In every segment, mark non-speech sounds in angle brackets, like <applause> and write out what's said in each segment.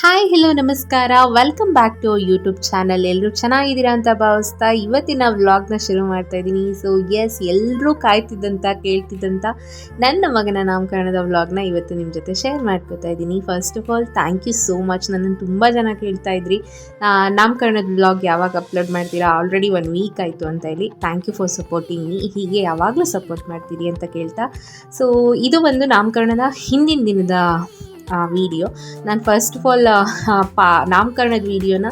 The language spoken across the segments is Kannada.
ಹಾಯ್ ಹಲೋ ನಮಸ್ಕಾರ. Welcome back to YouTube channel ಎಲ್ಲರೂ ಚೆನ್ನಾಗಿದ್ದೀರಾ ಅಂತ ಭಾವಿಸ್ತಾ ಇವತ್ತಿನ ವ್ಲಾಗ್ನ ಶುರು ಮಾಡ್ತಾ ಇದ್ದೀನಿ. ಸೊ ಎಸ್ ಎಲ್ಲರೂ ಕಾಯ್ತಿದ್ದಂಥ ಕೇಳ್ತಿದ್ದಂಥ ನನ್ನ ಮಗನ ನಾಮಕರಣದ ವ್ಲಾಗ್ನ ಇವತ್ತು ನಿಮ್ಮ ಜೊತೆ ಶೇರ್ ಮಾಡ್ಕೋತಾ ಇದ್ದೀನಿ. First of all thank you so much ನನ್ನನ್ನು ತುಂಬ ಜನ ಕೇಳ್ತಾ ಇದ್ರಿ. ನಾಮಕರಣದ ವ್ಲಾಗ್ ಯಾವಾಗ ಅಪ್ಲೋಡ್ ಮಾಡ್ತೀರಾ? ಆಲ್ರೆಡಿ ಒನ್ ವೀಕ್ ಆಯಿತು ಅಂತ ಹೇಳಿ. Thank you for supporting me ಹೀಗೆ ಯಾವಾಗಲೂ ಸಪೋರ್ಟ್ ಮಾಡ್ತೀರಿ ಅಂತ ಕೇಳ್ತಾ. ಸೊ ಇದು ಒಂದು ನಾಮಕರಣದ ಹಿಂದಿನ ದಿನದ ವಿಡಿಯೋ ನಾನು ಫಸ್ಟ್ ಆಫ್ ಆಲ್ ಪಾ, ನಾಮಕರಣದ ವಿಡಿಯೋನ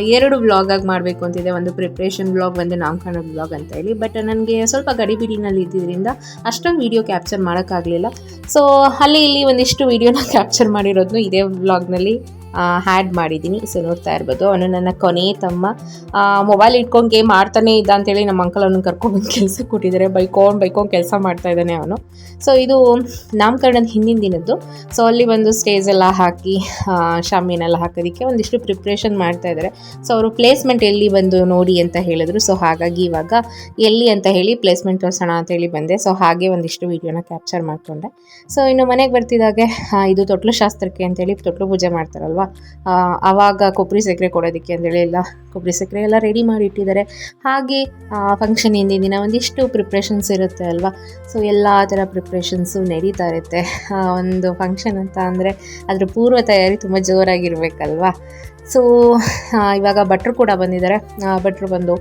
ಎರಡು ವ್ಲಾಗಾಗಿ ಮಾಡಬೇಕು ಅಂತಿದೆ ಒಂದು ಪ್ರಿಪ್ರೇಷನ್ ವ್ಲಾಗ್ ಒಂದು ನಾಮಕರಣದ ವ್ಲಾಗ್ ಅಂತ ಹೇಳಿ. ಬಟ್ ನನಗೆ ಸ್ವಲ್ಪ ಗಡಿಬಿಡಿನಲ್ಲಿ ಇದ್ದಿದ್ದರಿಂದ ಅಷ್ಟೊಂದು ವಿಡಿಯೋ ಕ್ಯಾಪ್ಚರ್ ಮಾಡೋಕ್ಕಾಗಲಿಲ್ಲ. ಸೊ ಅಲ್ಲಿ ಇಲ್ಲಿ ಒಂದಿಷ್ಟು ವಿಡಿಯೋನ ಕ್ಯಾಪ್ಚರ್ ಮಾಡಿರೋದನ್ನು ಇದೇ ವ್ಲಾಗ್ನಲ್ಲಿ ಹ್ಯಾಡ್ ಮಾಡಿದ್ದೀನಿ. ಸೊ ನೋಡ್ತಾ ಇರ್ಬೋದು. ಅವನು ನನ್ನ ಕೊನೆ ತಮ್ಮ. ಮೊಬೈಲ್ ಇಟ್ಕೊಂಡು ಗೇಮ್ ಆಡ್ತಾನೆ ಇದ್ದ ಅಂತೇಳಿ ನಮ್ಮ ಅಂಕಲ್ ಅವನು ಕರ್ಕೊಂಡ್ಬಂದು ಕೆಲಸ ಕೊಟ್ಟಿದ್ದಾರೆ. ಬೈಕೊಂಡು ಬೈಕೊಂಡು ಕೆಲಸ ಮಾಡ್ತಾ ಇದ್ದಾನೆ ಅವನು. ಸೊ ಇದು ನಾಮಕರಣದ ಹಿಂದಿನ ದಿನದ್ದು. ಸೊ ಅಲ್ಲಿ ಒಂದು ಸ್ಟೇಜ್ ಎಲ್ಲ ಹಾಕಿ ಶಾಮಿನೆಲ್ಲ ಹಾಕೋದಕ್ಕೆ ಒಂದಿಷ್ಟು ಪ್ರಿಪ್ರೇಷನ್ ಮಾಡ್ತಾ ಇದ್ದಾರೆ. ಸೊ ಅವರು ಪ್ಲೇಸ್ಮೆಂಟ್ ಎಲ್ಲಿ ಬಂದು ನೋಡಿ ಅಂತ ಹೇಳಿದ್ರು. ಸೊ ಹಾಗಾಗಿ ಇವಾಗ ಎಲ್ಲಿ ಅಂತ ಹೇಳಿ ಪ್ಲೇಸ್ಮೆಂಟ್ ತೋರಿಸೋಣ ಅಂತ ಹೇಳಿ ಬಂದೆ. ಸೊ ಹಾಗೆ ಒಂದಿಷ್ಟು ವೀಡಿಯೋನ ಕ್ಯಾಪ್ಚರ್ ಮಾಡಿಕೊಂಡೆ. ಸೊ ಇನ್ನು ಮನೆಗೆ ಬರ್ತಿದ್ದಾಗೆ ಇದು ತೊಟ್ಲು ಶಾಸ್ತ್ರಕ್ಕೆ ಅಂತೇಳಿ ತೊಟ್ಲು ಪೂಜೆ ಮಾಡ್ತಾರಲ್ವ? ಆ, ಆವಾಗ ಕೊಬ್ಬರಿ ಸಕ್ಕರೆ ಕೊಡೋದಕ್ಕೆ ಅಂತೇಳಿ ಎಲ್ಲ ಕೊಬ್ಬರಿ ಸಕ್ಕರೆ ಎಲ್ಲ ರೆಡಿ ಮಾಡಿ ಇಟ್ಟಿದ್ದಾರೆ. ಹಾಗೆ ಫಂಕ್ಷನ್ ಹಿಂದಿನ ದಿನ ಒಂದಿಷ್ಟು ಪ್ರಿಪ್ರೇಷನ್ಸ್ ಇರುತ್ತೆ ಅಲ್ವಾ? ಸೊ ಎಲ್ಲ ಥರ ಪ್ರಿಪ್ರೇಷನ್ಸು ನಡೀತಾ ಇರುತ್ತೆ. ಒಂದು ಫಂಕ್ಷನ್ ಅಂತ ಅಂದರೆ ಅದರ ಪೂರ್ವ ತಯಾರಿ ತುಂಬ ಜೋರಾಗಿರಬೇಕಲ್ವಾ? ಸೊ ಇವಾಗ ಭಟ್ರು ಕೂಡ ಬಂದಿದ್ದಾರೆ. ಭಟ್ರು ಬಂದು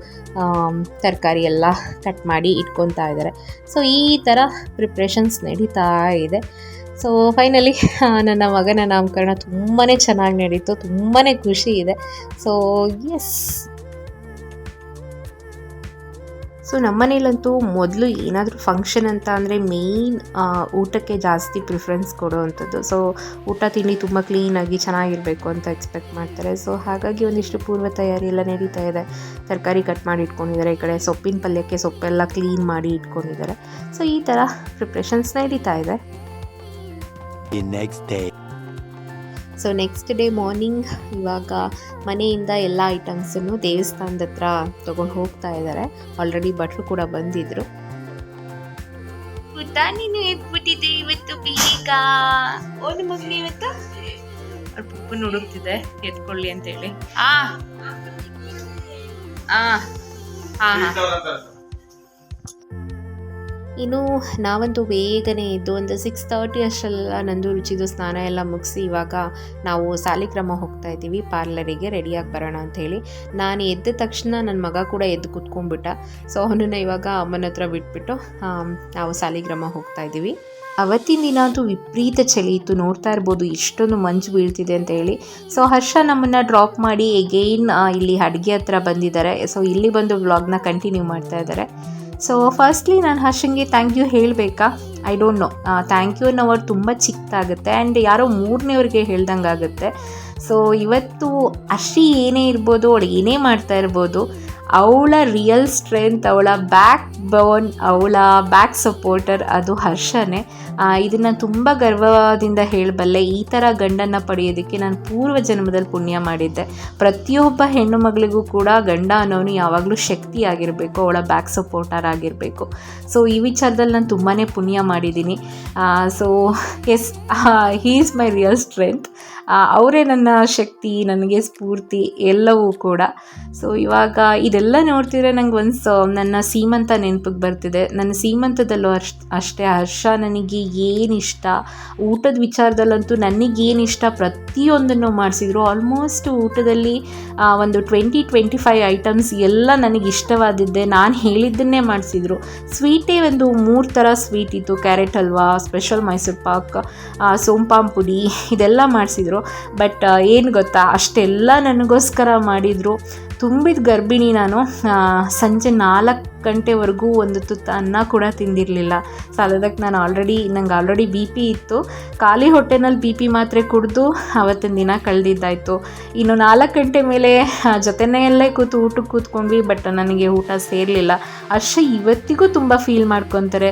ತರಕಾರಿ ಎಲ್ಲ ಕಟ್ ಮಾಡಿ ಇಟ್ಕೊತಾ ಇದ್ದಾರೆ. ಸೊ ಈ ಥರ ಪ್ರಿಪ್ರೇಷನ್ಸ್ ನಡೀತಾ ಇದೆ. ಸೊ ಫೈನಲಿ <laughs> ನನ್ನ ಮಗನ ನಾಮಕರಣ ತುಂಬಾ ಚೆನ್ನಾಗಿ ನಡೀತು ತುಂಬಾ ಖುಷಿ ಇದೆ. ಸೊ ಎಸ್ ಸೊ ನಮ್ಮನೇಲಂತೂ ಮೊದಲು ಏನಾದರೂ ಫಂಕ್ಷನ್ ಅಂತ ಅಂದರೆ ಮೇಯ್ನ್ ಊಟಕ್ಕೆ ಜಾಸ್ತಿ ಪ್ರಿಫರೆನ್ಸ್ ಕೊಡುವಂಥದ್ದು. ಸೊ ಊಟ, ತಿಂಡಿ ತುಂಬ ಕ್ಲೀನಾಗಿ ಚೆನ್ನಾಗಿರಬೇಕು ಅಂತ ಎಕ್ಸ್ಪೆಕ್ಟ್ ಮಾಡ್ತಾರೆ. ಸೊ ಹಾಗಾಗಿ ಒಂದಿಷ್ಟು ಪೂರ್ವ ತಯಾರಿ ಎಲ್ಲ ನಡೀತಾ ಇದೆ. ತರಕಾರಿ ಕಟ್ ಮಾಡಿ ಇಟ್ಕೊಂಡಿದ್ದಾರೆ, ಈ ಕಡೆ ಸೊಪ್ಪಿನ ಪಲ್ಯಕ್ಕೆ ಸೊಪ್ಪೆಲ್ಲ ಕ್ಲೀನ್ ಮಾಡಿ ಇಟ್ಕೊಂಡಿದ್ದಾರೆ. ಸೊ ಈ ಥರ ಪ್ರಿಪ್ರೇಷನ್ಸ್ ನಡೀತಾ ಇದೆ. The next day so next day morning ಇವಾಗ ಮನೆಯಿಂದ ಎಲ್ಲ ಐಟಮ್ಸನ್ನು ದೇವಸ್ಥಾನದ ಹತ್ರ ತಗೊಂಡು ಹೋಗ್ತಾ ಇದ್ದಾರೆ ಆಲ್ರೆಡಿ ಭಟ್ರು ಕೂಡ ಬಂದಿದ್ರು. ಪುಟ್ಟ ನೀನು ಎದ್ಬಿಟ್ಟಿದ್ದೆ ಇವತ್ತು ಬೀಗ ಓದು ಮಗನಿ ಇವತ್ತು? ಅವ್ರ ಪುಪ್ಪನ ಹುಡುಕ್ತಿದೆ ಎತ್ಕೊಳ್ಳಿ ಅಂತೇಳಿ. ಆ. ಆ. ಹಾ. ಹಾ ಇನ್ನು ನಾವಂತೂ ಬೇಗನೆ ಎದ್ದು ಒಂದು ಸಿಕ್ಸ್ ತರ್ಟಿ ಅಷ್ಟೆಲ್ಲ ನಂದು ರುಚಿದು ಸ್ನಾನ ಎಲ್ಲ ಮುಗಿಸಿ ಇವಾಗ ನಾವು ಸಾಲಿಗ್ರಾಮ ಹೋಗ್ತಾ ಇದ್ದೀವಿ. ಪಾರ್ಲರಿಗೆ ರೆಡಿಯಾಗಿ ಬರೋಣ ಅಂಥೇಳಿ ನಾನು ಎದ್ದ ತಕ್ಷಣ ನನ್ನ ಮಗ ಕೂಡ ಎದ್ದು ಕುತ್ಕೊಂಡ್ಬಿಟ್ಟ. ಸೊ ಅವನನ್ನು ಇವಾಗ ಅಮ್ಮನ ಹತ್ರ ಬಿಟ್ಬಿಟ್ಟು ನಾವು ಸಾಲಿಗ್ರಾಮ ಹೋಗ್ತಾ ಇದ್ದೀವಿ. ಅವತ್ತಿನ ದಿನ ಅಂತೂ ವಿಪರೀತ ಚಳಿ ಇತ್ತು. ನೋಡ್ತಾ ಇರ್ಬೋದು ಇಷ್ಟೊಂದು ಮಂಜು ಬೀಳ್ತಿದೆ ಅಂತ ಹೇಳಿ. ಸೊ ಹರ್ಷ ನಮ್ಮನ್ನು ಡ್ರಾಪ್ ಮಾಡಿ ಎಗೈನ್ ಇಲ್ಲಿ ಅಡುಗೆ ಹತ್ರ ಬಂದಿದ್ದಾರೆ. ಸೊ ಇಲ್ಲಿ ಬಂದು ವ್ಲಾಗ್ನ ಕಂಟಿನ್ಯೂ ಮಾಡ್ತಾ ಇದ್ದಾರೆ. ಸೊ ಫಸ್ಟ್ಲಿ ನಾನು ಹರ್ಷಂಗೆ thank you ಹೇಳಬೇಕಾ? I don't know thank you ಅನ್ನೋ ವರ್ಡ್ ತುಂಬ ಚಿಕ್ಕದಾಗುತ್ತೆ ಆ್ಯಂಡ್ ಯಾರೋ ಮೂರನೇವ್ರಿಗೆ ಹೇಳ್ದಂಗೆ ಆಗುತ್ತೆ ಸೊ ಇವತ್ತು ಅರ್ಷಿ ಏನೇ ಇರ್ಬೋದು, ಅವಳು ಏನೇ ಮಾಡ್ತಾ ಇರ್ಬೋದು ಅವಳ ರಿಯಲ್ ಸ್ಟ್ರೆಂತ್ ಅವಳ ಬ್ಯಾಕ್ ಬೋನ್ ಅವಳ ಬ್ಯಾಕ್ ಸಪೋರ್ಟರ್ ಅದು ಹರ್ಷನೇ. ಇದನ್ನು ತುಂಬ ಗರ್ವದಿಂದ ಹೇಳಬಲ್ಲೆ, ಈ ಥರ ಗಂಡನ್ನು ಪಡೆಯೋದಕ್ಕೆ ನಾನು ಪೂರ್ವ ಜನ್ಮದಲ್ಲಿ ಪುಣ್ಯ ಮಾಡಿದ್ದೆ. ಪ್ರತಿಯೊಬ್ಬ ಹೆಣ್ಣು ಮಗಳಿಗೂ ಕೂಡ ಗಂಡ ಅನ್ನೋನು ಯಾವಾಗಲೂ ಶಕ್ತಿ ಆಗಿರಬೇಕು, ಅವಳ ಬ್ಯಾಕ್ ಸಪೋರ್ಟರ್ ಆಗಿರಬೇಕು. ಸೊ ಈ ವಿಚಾರದಲ್ಲಿ ನಾನು ತುಂಬಾ ಪುಣ್ಯ ಮಾಡಿದ್ದೀನಿ. So yes he is my real strength ಅವರೇ ನನ್ನ ಶಕ್ತಿ, ನನಗೆ ಸ್ಫೂರ್ತಿ ಎಲ್ಲವೂ ಕೂಡ. ಸೊ ಇವಾಗ ಇದೆಲ್ಲ ನೋಡ್ತಿದ್ರೆ ನಂಗೆ ಒಂದು ನನ್ನ ಸೀಮಂತ ನೆನಪಿಗೆ ಬರ್ತಿದೆ. ನನ್ನ ಸೀಮಂತದಲ್ಲೂ ಅಷ್ಟು ಅಷ್ಟೇ ಹರ್ಷ ನನಗೆ ಏನು ಇಷ್ಟ? ಊಟದ ವಿಚಾರದಲ್ಲಂತೂ ನನಗೇನಿಷ್ಟ ಪ್ರತಿಯೊಂದನ್ನು ಮಾಡಿಸಿದ್ರು. ಆಲ್ಮೋಸ್ಟ್ ಊಟದಲ್ಲಿ ಒಂದು ಟ್ವೆಂಟಿ ಟ್ವೆಂಟಿ ಫೈವ್ ಐಟಮ್ಸ್ ಎಲ್ಲ ನನಗೆ ಇಷ್ಟವಾದಿದ್ದೆ. ನಾನು ಹೇಳಿದ್ದನ್ನೇ ಮಾಡಿಸಿದ್ರು. ಸ್ವೀಟೇ ಒಂದು ಮೂರು ಥರ ಸ್ವೀಟ್ ಇತ್ತು. ಕ್ಯಾರೆಟ್ ಹಲ್ವಾ, ಸ್ಪೆಷಲ್ ಮೈಸೂರು ಪಾಕ್ ಸೋಂಪಾಂ ಪುಡಿ, ಇದೆಲ್ಲ ಮಾಡಿಸಿದ್ರು. ಬಟ್ ಏನು ಗೊತ್ತಾ? ಅಷ್ಟೆಲ್ಲ ನನಗೋಸ್ಕರ ಮಾಡಿದರು. ತುಂಬಿದ ಗರ್ಭಿಣಿ ನಾನು ಸಂಜೆ ನಾಲ್ಕು ಗಂಟೆವರೆಗೂ ಒಂದು ತುತ್ತು ಅನ್ನ ಕೂಡ ತಿಂದಿರಲಿಲ್ಲ. ಸೊ ಅದಕ್ಕೆ ನಾನು ಆಲ್ರೆಡಿ ನಂಗೆ ಆಲ್ರೆಡಿ ಬಿ ಪಿ ಇತ್ತು. ಖಾಲಿ ಹೊಟ್ಟೆನಲ್ಲಿ ಬಿ ಪಿ ಮಾತ್ರೆ ಕುಡಿದು ಅವತ್ತಿನ ದಿನ ಕಳೆದಿದ್ದಾಯಿತು. ಇನ್ನು ನಾಲ್ಕು ಗಂಟೆ ಮೇಲೆ ಜೊತೆನೆಯಲ್ಲೇ ಕೂತು ಊಟಕ್ಕೆ ಕೂತ್ಕೊಂಡ್ವಿ ಬಟ್ ನನಗೆ ಊಟ ಸೇರಲಿಲ್ಲ. ಅಷ್ಟೇ ಇವತ್ತಿಗೂ ತುಂಬ ಫೀಲ್ ಮಾಡ್ಕೊತಾರೆ.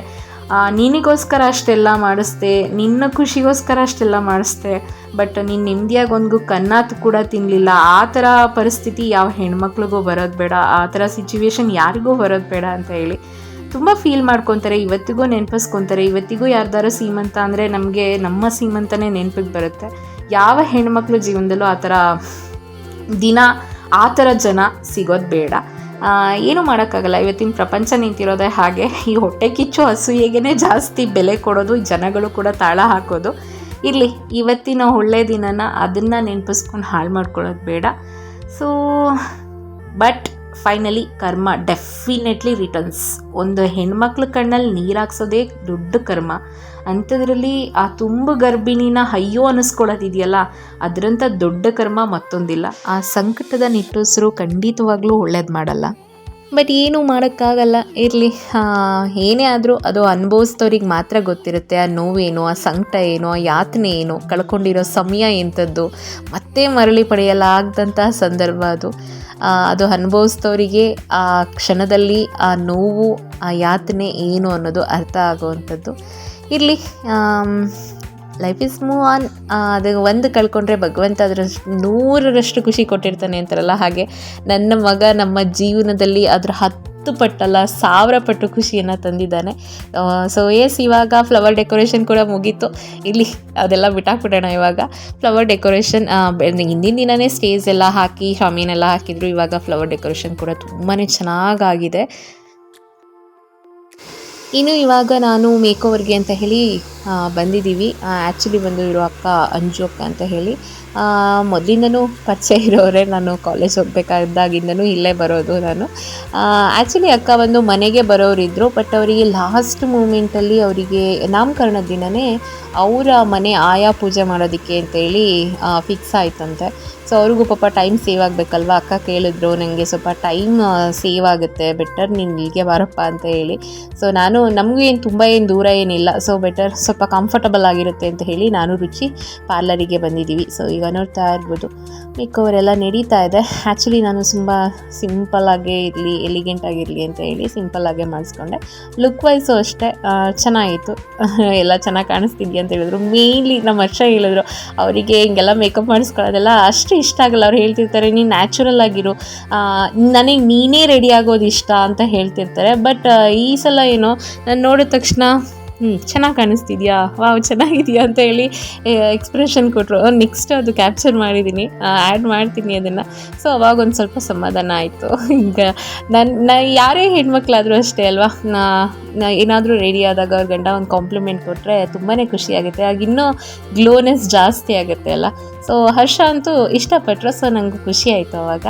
ನಿನಗೋಸ್ಕರ ಅಷ್ಟೆಲ್ಲ ಮಾಡಿಸ್ದೆ, ನಿನ್ನ ಖುಷಿಗೋಸ್ಕರ ಅಷ್ಟೆಲ್ಲ ಮಾಡಿಸ್ದೆ ಬಟ್ ನೀನು ನೆಮ್ಮದಿಯಾಗಿ ಒಂದು ಕನ್ನಾತ್ ಕೂಡ ತಿನ್ನಲಿಲ್ಲ ಆ ಥರ ಪರಿಸ್ಥಿತಿ ಯಾವ ಹೆಣ್ಮಕ್ಳಿಗೂ ಬರೋದು ಬೇಡ, ಆ ಥರ ಸಿಚುವೇಶನ್ ಯಾರಿಗೂ ಬರೋದು ಬೇಡ ಅಂತ ಹೇಳಿ ತುಂಬ ಫೀಲ್ ಮಾಡ್ಕೊತಾರೆ, ಇವತ್ತಿಗೂ ನೆನಪಿಸ್ಕೊತಾರೆ. ಇವತ್ತಿಗೂ ಯಾರ್ದಾರು ಸೀಮಂತ ಅಂದರೆ ನಮಗೆ, ನಮ್ಮ ಸೀಮಂತನೇ ನೆನಪಿಗೆ ಬರುತ್ತೆ. ಯಾವ ಹೆಣ್ಮಕ್ಳ ಜೀವನದಲ್ಲೂ ಆ ಥರ ದಿನ, ಆ ಥರ ಜನ ಸಿಗೋದು ಬೇಡ. ಏನೂ ಮಾಡೋಕ್ಕಾಗಲ್ಲ. ಇವತ್ತಿನ ಪ್ರಪಂಚ ನಿಂತಿರೋದೇ ಹಾಗೆ. ಈ ಹೊಟ್ಟೆ ಕಿಚ್ಚು ಅಸೂಯೆಗೇ ಜಾಸ್ತಿ ಬೆಲೆ ಕೊಡೋದು, ಜನಗಳು ಕೂಡ ತಾಳ ಹಾಕೋದು. ಇರಲಿ, ಇವತ್ತಿನ ಒಳ್ಳೆಯ ದಿನನ ಅದನ್ನು ನೆನಪಿಸ್ಕೊಂಡು ಹಾಳು ಮಾಡ್ಕೊಳ್ಳೋದು ಬೇಡ. So but finally karma definitely returns ಒಂದು ಹೆಣ್ಮಕ್ಳ ಕಣ್ಣಲ್ಲಿ ನೀರು ಹಾಕ್ಸೋದೇ ದೊಡ್ಡ ಕರ್ಮ. ಅಂಥದ್ರಲ್ಲಿ ಆ ತುಂಬ ಗರ್ಭಿಣಿನ ಅಯ್ಯೋ ಅನ್ನಿಸ್ಕೊಳ್ಳೋದಿದೆಯಲ್ಲ ಅದರಂಥ ದೊಡ್ಡ ಕರ್ಮ ಮತ್ತೊಂದಿಲ್ಲ. ಆ ಸಂಕಟದ ನಿಟ್ಟುಸಿರು ಖಂಡಿತವಾಗ್ಲೂ ಒಳ್ಳೇದು ಮಾಡಲ್ಲ. ಬಟ್ ಏನೂ ಮಾಡೋಕ್ಕಾಗಲ್ಲ, ಇರಲಿ. ಏನೇ ಆದರೂ ಅದು ಅನುಭವಿಸ್ದವ್ರಿಗೆ ಮಾತ್ರ ಗೊತ್ತಿರುತ್ತೆ ಆ ನೋವೇನು, ಆ ಸಂಕಟ ಏನು, ಆ ಯಾತನೆ ಏನು, ಕಳ್ಕೊಂಡಿರೋ ಸಮಯ ಎಂಥದ್ದು. ಮತ್ತೆ ಮರಳಿ ಪಡೆಯಲಾಗದಂತಹ ಸಂದರ್ಭ ಅದು. ಅದು ಅನುಭವಿಸ್ದವರಿಗೆ ಆ ಕ್ಷಣದಲ್ಲಿ ಆ ನೋವು, ಆ ಯಾತನೆ ಏನು ಅನ್ನೋದು ಅರ್ಥ ಆಗುವಂಥದ್ದು. ಇರಲಿ ಲೈಫ್ ಇಸ್ ಮೂವ್ ಆನ್ ಅದು ಒಂದು ಕಳ್ಕೊಂಡ್ರೆ ಭಗವಂತ ಅದರಷ್ಟು ನೂರರಷ್ಟು ಖುಷಿ ಕೊಟ್ಟಿರ್ತಾನೆ ಅಂತಾರಲ್ಲ ಹಾಗೆ. ನನ್ನ ಮಗ ನಮ್ಮ ಜೀವನದಲ್ಲಿ ಅದರ ಹತ್ತು ಪಟ್ಟಲ್ಲ ಸಾವಿರ ಪಟ್ಟು ಖುಷಿಯನ್ನು ತಂದಿದ್ದಾನೆ. ಸೊ ಎಸ್ ಇವಾಗ ಫ್ಲವರ್ ಡೆಕೋರೇಷನ್ ಕೂಡ ಮುಗೀತು. ಇಲ್ಲಿ ಅದೆಲ್ಲ ಬಿಟ್ಟಾಕ್ಬಿಡೋಣ ಇವಾಗ. ಫ್ಲವರ್ ಡೆಕೋರೇಷನ್ ಹಿಂದಿನ ದಿನವೇ ಸ್ಟೇಜ್ ಎಲ್ಲ ಹಾಕಿ ಶಾಮೀನೆಲ್ಲ ಹಾಕಿದ್ರು, ಇವಾಗ ಫ್ಲವರ್ ಡೆಕೋರೇಷನ್ ಕೂಡ ತುಂಬಾ ಚೆನ್ನಾಗಾಗಿದೆ. ಇನ್ನು ಇವಾಗ ನಾನು ಮೇಕೋವರ್ಗೆ ಅಂತ ಹೇಳಿ ಬಂದಿದ್ದೀವಿ. ಆ್ಯಕ್ಚುಲಿ ಬಂದು ಇರೋ ಅಕ್ಕ ಅಂಜು ಅಕ್ಕ ಅಂತ ಹೇಳಿ. ಮೊದಲಿಂದನೂ ಪರಿಚಯ ಇರೋರೆ. ನಾನು ಕಾಲೇಜ್ ಹೋಗ್ಬೇಕಾದಾಗಿಂದನೂ ಇಲ್ಲೇ ಬರೋದು ನಾನು. ಆ್ಯಕ್ಚುಲಿ ಅಕ್ಕ ಬಂದು ಮನೆಗೆ ಬರೋರಿದ್ದರು ಬಟ್ ಅವರಿಗೆ ಲಾಸ್ಟ್ ಮೂಮೆಂಟಲ್ಲಿ ಅವರಿಗೆ ನಾಮಕರಣ ದಿನವೇ ಅವರ ಮನೆ ಆಯಾ ಪೂಜೆ ಮಾಡೋದಕ್ಕೆ ಅಂತೇಳಿ ಫಿಕ್ಸ್ ಆಯ್ತಂತೆ. ಸೊ ಅವ್ರಿಗೂ ಪಾಪ ಟೈಮ್ ಸೇವ್ ಆಗಬೇಕಲ್ವ? ಅಕ್ಕ ಕೇಳಿದ್ರು ನನಗೆ ಸ್ವಲ್ಪ ಟೈಮ್ ಸೇವ್ ಆಗುತ್ತೆ. ಬೆಟರ್ ನೀನು ಇಲ್ಲಿಗೆ ಬಾರಪ್ಪ ಅಂತ ಹೇಳಿ. ಸೊ ನಾನು, ನಮಗೂ ಏನು, ತುಂಬ ಏನು ದೂರ ಏನಿಲ್ಲ. ಸೊ ಬೆಟರ್ ಸ್ವಲ್ಪ ಕಂಫರ್ಟಬಲ್ ಆಗಿರುತ್ತೆ ಅಂತ ಹೇಳಿ ನಾನು ರುಚಿ ಪಾರ್ಲರಿಗೆ ಬಂದಿದ್ದೀವಿ. ಸೊ ಈಗ ನೋಡ್ತಾ ಇರ್ಬೋದು. ಮಿಕ್ಕವರೆಲ್ಲ ನಡೀತಾ ಇದೆ. ಆ್ಯಕ್ಚುಲಿ ನಾನು ತುಂಬ ಸಿಂಪಲ್ಲಾಗೇ ಇರಲಿ ಎಲಿಗೆಂಟಾಗಿರಲಿ ಅಂತ ಹೇಳಿ ಸಿಂಪಲ್ಲಾಗೆ ಮಾಡಿಸ್ಕೊಂಡೆ. ಲುಕ್ ವೈಸು ಅಷ್ಟೇ ಚೆನ್ನಾಗಿತ್ತು. <laughs> ಎಲ್ಲ ಚೆನ್ನಾಗಿ ಕಾಣಿಸ್ತಿದ್ಯಾ ಅಂತ ಹೇಳಿದ್ರು. ಮೇಯ್ನ್ಲಿ ನಮ್ಮ ಅಷ್ಟ ಹೇಳಿದ್ರು, ಅವರಿಗೆ ಹಿಂಗೆಲ್ಲ ಮೇಕಪ್ ಮಾಡಿಸ್ಕೊಳ್ಳೋದೆಲ್ಲ ಅಷ್ಟು ಇಷ್ಟ ಆಗಲ್ಲ. ಅವ್ರು ಹೇಳ್ತಿರ್ತಾರೆ, ನೀನು ನ್ಯಾಚುರಲ್ ಆಗಿರು. ನನಗೆ ನೀನೇ ರೆಡಿ ಆಗೋದು ಇಷ್ಟ ಅಂತ ಹೇಳ್ತಿರ್ತಾರೆ. ಬಟ್ ಈ ಸಲ ಏನೋ, ನಾನು ನೋಡಿದ ತಕ್ಷಣ ಹ್ಞೂ ಚೆನ್ನಾಗಿ ಕಾಣಿಸ್ತಿದ್ಯಾ? ವಾವ್, ಚೆನ್ನಾಗಿದೆಯಾ ಅಂತ ಹೇಳಿ ಎಕ್ಸ್ಪ್ರೆಷನ್ ಕೊಟ್ಟರು ನೆಕ್ಸ್ಟ್ ಅದು ಕ್ಯಾಪ್ಚರ್ ಮಾಡಿದ್ದೀನಿ ಆ್ಯಡ್ ಮಾಡ್ತೀನಿ ಅದನ್ನು. ಸೊ ಅವಾಗ ಒಂದು ಸ್ವಲ್ಪ ಸಮಾಧಾನ ಆಯಿತು. ಈಗ ನನ್ನ ನಾ ಯಾರೇ ಹೆಣ್ಮಕ್ಳಾದರೂ ಅಷ್ಟೇ ಅಲ್ವಾ? ನಾ ಏನಾದರೂ ರೆಡಿ ಆದಾಗ ಅವ್ರ ಗಂಡ ಒಂದು ಕಾಂಪ್ಲಿಮೆಂಟ್ ಕೊಟ್ಟರೆ ತುಂಬಾ ಖುಷಿ ಆಗುತ್ತೆ. ಆಗ ಇನ್ನೂ ಗ್ಲೋನೆಸ್ ಜಾಸ್ತಿ ಆಗುತ್ತೆ ಅಲ್ಲ? ಸೊ ಹರ್ಷ ಅಂತೂ ಇಷ್ಟಪಟ್ಟರು ಸೊ ನನಗೂ ಖುಷಿ ಆಯಿತು ಅವಾಗ.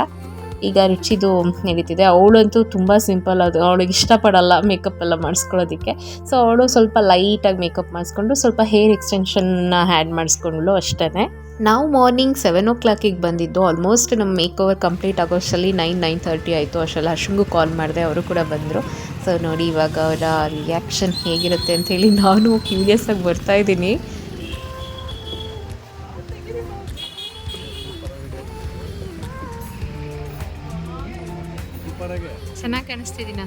ಈಗ ರುಚಿದು ನಡೀತಿದೆ. ಅವಳಂತೂ ತುಂಬ ಸಿಂಪಲ್ ಅದು. ಅವಳಿಗೆ ಇಷ್ಟಪಡಲ್ಲ ಮೇಕಪ್ ಎಲ್ಲ ಮಾಡಿಸ್ಕೊಳ್ಳೋದಕ್ಕೆ. ಸೊ ಅವಳು ಸ್ವಲ್ಪ ಲೈಟಾಗಿ ಮೇಕಪ್ ಮಾಡಿಸ್ಕೊಂಡು ಸ್ವಲ್ಪ ಹೇರ್ ಎಕ್ಸ್ಟೆನ್ಷನ್ನ ಆ್ಯಡ್ ಮಾಡಿಸ್ಕೊಂಡ್ಳು ಅಷ್ಟೇ ನಾವು ಮಾರ್ನಿಂಗ್ ಸೆವೆನ್ ಓ ಕ್ಲಾಕಿಗೆ ಬಂದಿದ್ದು. ಆಲ್ಮೋಸ್ಟ್ ನಮ್ಮ ಮೇಕ್ ಓವರ್ ಕಂಪ್ಲೀಟ್ ಆಗೋಷ್ಟರಲ್ಲಿ ನೈನ್ ನೈನ್ ತರ್ಟಿ ಆಯಿತು. ಅಷ್ಟೆಲ್ಲ ಹರ್ಷಂಗೂ ಕಾಲ್ ಮಾಡಿದೆ. ಅವರು ಕೂಡ ಬಂದರು. ಸೊ ನೋಡಿ ಇವಾಗ ಅವರ ರಿಯಾಕ್ಷನ್ ಹೇಗಿರುತ್ತೆ ಅಂತೇಳಿ ನಾನು ಕ್ಯೂರಿಯಸ್ ಆಗಿ ಚೆನ್ನಾಗಿ ಕಾಣಿಸ್ತಿದ್ದೀನ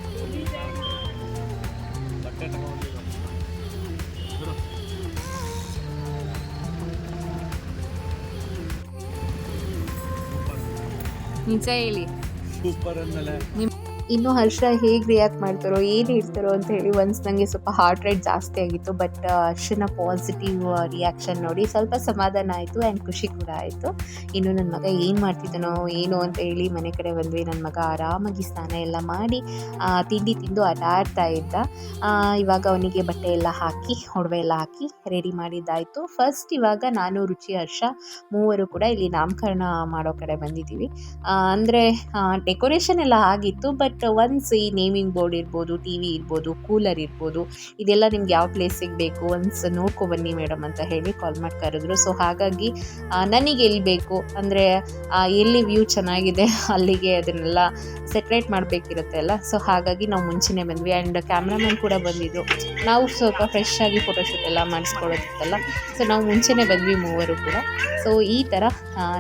ನಿಜ ಹೇಳಿ. ಇನ್ನು ಹರ್ಷ ಹೇಗೆ ರಿಯಾಕ್ಟ್ ಮಾಡ್ತಾರೋ, ಏನು ಇರ್ತಾರೋ ಅಂತ ಹೇಳಿ ಒನ್ಸ್ ನನಗೆ ಸ್ವಲ್ಪ ಹಾರ್ಟ್ ರೇಟ್ ಜಾಸ್ತಿ ಆಗಿತ್ತು ಬಟ್ ಹರ್ಷನ ಪಾಸಿಟಿವ್ ರಿಯಾಕ್ಷನ್ ನೋಡಿ ಸ್ವಲ್ಪ ಸಮಾಧಾನ ಆಯಿತು ಆ್ಯಂಡ್ ಖುಷಿ ಕೂಡ ಆಯಿತು. ಇನ್ನು ನನ್ನ ಮಗ ಏನು ಮಾಡ್ತಿದ್ದಾನೋ, ಏನು ಅಂತ ಹೇಳಿ ಮನೆ ಕಡೆ ಬಂದ್ವಿ ನನ್ನ ಮಗ ಆರಾಮಾಗಿ ಸ್ನಾನ ಎಲ್ಲ ಮಾಡಿ ತಿಂಡಿ ತಿಂದು ಆಟ ಆಡ್ತಾ ಇದ್ದ. ಇವಾಗ ಅವನಿಗೆ ಬಟ್ಟೆ ಎಲ್ಲ ಹಾಕಿ, ಒಡವೆ ಎಲ್ಲ ಹಾಕಿ ರೆಡಿ ಮಾಡಿದ್ದಾಯಿತು. ಫಸ್ಟ್ ಇವಾಗ ನಾನು, ರುಚಿ, ಹರ್ಷ ಮೂವರು ಕೂಡ ಇಲ್ಲಿ ನಾಮಕರಣ ಮಾಡೋ ಕಡೆ ಬಂದಿದ್ದೀವಿ. ಅಂದರೆ ಡೆಕೋರೇಷನ್ ಎಲ್ಲ ಆಗಿತ್ತು ಬಟ್ ಒನ್ಸ್ ಈ ನೇಮಿಂಗ್ ಬೋರ್ಡ್ ಇರ್ಬೋದು ಟಿ ವಿ ಇರ್ಬೋದು ಕೂಲರ್ ಇರ್ಬೋದು, ಇದೆಲ್ಲ ನಿಮ್ಗೆ ಯಾವ ಪ್ಲೇಸಿಗೆ ಬೇಕು ಒನ್ಸ್ ನೋಡ್ಕೊ ಬನ್ನಿ ಮೇಡಮ್ ಅಂತ ಹೇಳಿ ಕಾಲ್ ಮಾಡಿ ಕರೆದ್ರು ಸೊ ಹಾಗಾಗಿ ನನಗೆ ಎಲ್ಲಿ ಬೇಕು? ಅಂದರೆ ಎಲ್ಲಿ ವ್ಯೂ ಚೆನ್ನಾಗಿದೆ? <laughs> ಅಲ್ಲಿಗೆ ಅದನ್ನೆಲ್ಲ ಸೆಟ್ರೇಟ್ ಮಾಡಬೇಕಿರುತ್ತೆ ಅಲ್ಲ? ಸೊ ಹಾಗಾಗಿ ನಾವು ಮುಂಚೆನೇ ಬಂದ್ವಿ. ಆ್ಯಂಡ್ ಕ್ಯಾಮ್ರಾಮನ್ ಕೂಡ ಬಂದಿದ್ರು. ನಾವು ಸ್ವಲ್ಪ ಫ್ರೆಶ್ ಆಗಿ ಫೋಟೋಶೂಟ್ ಎಲ್ಲ ಮಾಡಿಸ್ಕೊಳ್ಳೋದಿತ್ತಲ್ಲ? ಸೊ ನಾವು ಮುಂಚೆನೇ ಬಂದ್ವಿ ಮೂವರು ಕೂಡ. ಸೊ ಈ ಥರ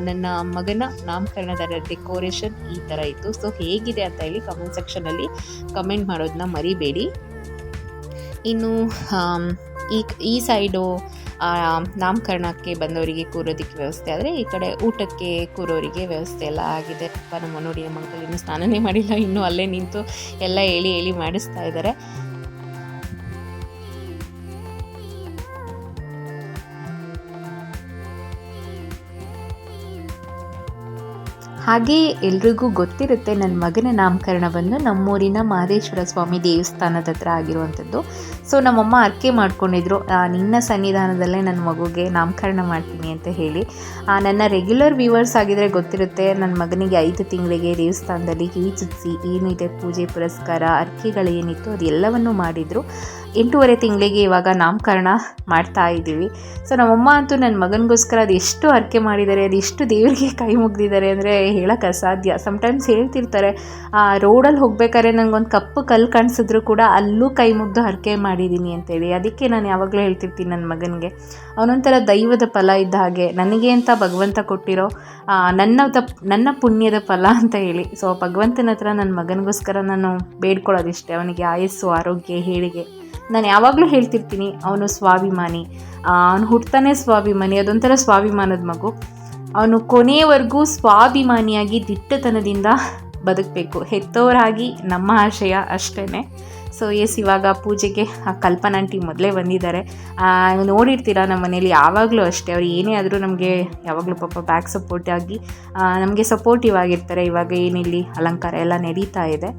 ನನ್ನ ಮಗನ ನಾಮಕರಣದ ಡೆಕೋರೇಷನ್ ಈ ಥರ ಇತ್ತು. ಸೊ ಹೇಗಿದೆ ಅಂತ ಹೇಳಿ ಕಮೆಂಟ್ ಸೆಕ್ಷನಲ್ಲಿ ಕಮೆಂಟ್ ಮಾಡೋದನ್ನ ಮರಿಬೇಡಿ. ಇನ್ನು ಈ ಈ ಸೈಡು ನಾಮಕರಣಕ್ಕೆ ಬಂದವರಿಗೆ ಕೂರೋದಕ್ಕೆ ವ್ಯವಸ್ಥೆ ಆದರೆ, ಈ ಕಡೆ ಊಟಕ್ಕೆ ಕೂರೋರಿಗೆ ವ್ಯವಸ್ಥೆ ಎಲ್ಲ ಆಗಿದೆ. ಅಪ್ಪ ನಮ್ಮ ನೋಡಿ ನಮ್ಮ ಅಂಕಲ್ ಇನ್ನೂ ಸ್ನಾನನೇ ಮಾಡಿಲ್ಲ, ಇನ್ನೂ ಅಲ್ಲೇ ನಿಂತು ಎಲ್ಲ ಹೇಳಿ ಹೇಳಿ ಮಾಡಿಸ್ತಾ ಇದ್ದಾರೆ. ಹಾಗೆ ಎಲ್ರಿಗೂ ಗೊತ್ತಿರುತ್ತೆ ನನ್ನ ಮಗನ ನಾಮಕರಣವನ್ನು ನಮ್ಮೂರಿನ ಮಹದೇಶ್ವರ ಸ್ವಾಮಿ ದೇವಸ್ಥಾನದ ಹತ್ರ ಆಗಿರುವಂಥದ್ದು. ಸೊ ನಮ್ಮಮ್ಮ ಅರ್ಕೆ ಮಾಡ್ಕೊಂಡಿದ್ರು. ನಿನ್ನ ಸನ್ನಿಧಾನದಲ್ಲೇ ನನ್ನ ಮಗುಗೆ ನಾಮಕರಣ ಮಾಡ್ತೀನಿ ಅಂತ ಹೇಳಿ. ನನ್ನ ರೆಗ್ಯುಲರ್ ವ್ಯೂವರ್ಸ್ ಆಗಿದ್ರೆ ಗೊತ್ತಿರುತ್ತೆ ನನ್ನ ಮಗನಿಗೆ ಐದು ತಿಂಗಳಿಗೆ ದೇವಸ್ಥಾನದಲ್ಲಿ ಚುಚ್ಚಿ ಏನಿದೆ ಪೂಜೆ, ಪುರಸ್ಕಾರ ಅರ್ಕೆಗಳು ಏನಿತ್ತು ಅದೆಲ್ಲವನ್ನು ಮಾಡಿದರು. ಎಂಟೂವರೆ ತಿಂಗಳಿಗೆ ಇವಾಗ ನಾಮಕರಣ ಮಾಡ್ತಾ ಇದ್ದೀವಿ. ಸೊ ನಮ್ಮಮ್ಮ ಅಂತೂ ನನ್ನ ಮಗನಿಗೋಸ್ಕರ ಅದು ಎಷ್ಟು ಅರ್ಕೆ ಮಾಡಿದ್ದಾರೆ, ಅದು ಎಷ್ಟು ದೇವರಿಗೆ ಕೈ ಮುಗ್ದಿದ್ದಾರೆ ಅಂದರೆ ಹೇಳೋಕ್ಕೆ ಅಸಾಧ್ಯ. ಸಮ್ಟೈಮ್ಸ್ ಹೇಳ್ತಿರ್ತಾರೆ, ಆ, ರೋಡಲ್ಲಿ ಹೋಗ್ಬೇಕಾದ್ರೆ ನನಗೊಂದು ಕಪ್ಪು ಕಲ್ಲು ಕಾಣಿಸಿದ್ರು ಕೂಡ ಅಲ್ಲೂ ಕೈ ಮುಗ್ದು ಹರಕೆ ಮಾಡಿದ್ದೀನಿ ಅಂತೇಳಿ. ಅದಕ್ಕೆ ನಾನು ಯಾವಾಗಲೂ ಹೇಳ್ತಿರ್ತೀನಿ ನನ್ನ ಮಗನಿಗೆ. ಅವನೊಂಥರ ದೈವದ ಫಲ ಇದ್ದ ಹಾಗೆ. ನನಗೆ ಅಂತ ಭಗವಂತ ಕೊಟ್ಟಿರೋ ನನ್ನ ತಪ್, ನನ್ನ ಪುಣ್ಯದ ಫಲ ಅಂತ ಹೇಳಿ. ಸೊ ಭಗವಂತನ ಹತ್ರ ನನ್ನ ಮಗನಿಗೋಸ್ಕರ ನಾನು ಬೇಡ್ಕೊಳ್ಳೋದಿಷ್ಟೇ. ಅವನಿಗೆ ಆಯಸ್ಸು, ಆರೋಗ್ಯ ಹೇಳಿಗೆ ನಾನು ಯಾವಾಗಲೂ ಹೇಳ್ತಿರ್ತೀನಿ, ಅವನು ಸ್ವಾಭಿಮಾನಿ. ಅವನು ಹುಟ್ತಾನೆ ಸ್ವಾಭಿಮಾನಿ, ಅದೊಂಥರ ಸ್ವಾಭಿಮಾನದ ಮಗು. ಅವನು ಕೊನೆಯವರೆಗೂ ಸ್ವಾಭಿಮಾನಿಯಾಗಿ ದಿಟ್ಟತನದಿಂದ ಬದುಕಬೇಕು. ಹೆತ್ತವರಾಗಿ ನಮ್ಮ ಆಶಯ ಅಷ್ಟೇ ಸೊ ಎಸ್ ಇವಾಗ ಪೂಜೆಗೆ ಆ ಕಲ್ಪನಾಂಟಿ ಮೊದಲೇ ಬಂದಿದ್ದಾರೆ. ನೋಡಿರ್ತೀರ ನಮ್ಮ ಮನೇಲಿ ಯಾವಾಗಲೂ ಅಷ್ಟೇ. ಅವ್ರು ಏನೇ ಆದರೂ ನಮಗೆ ಯಾವಾಗಲೂ ಪಾಪ ಬ್ಯಾಕ್ ಸಪೋರ್ಟ್ ಆಗಿ ನಮಗೆ ಸಪೋರ್ಟಿವ್ ಆಗಿರ್ತಾರೆ. ಇವಾಗ ಏನಿಲ್ಲಿ ಅಲಂಕಾರ ಎಲ್ಲ ನಡೀತಾ ಇದೆ.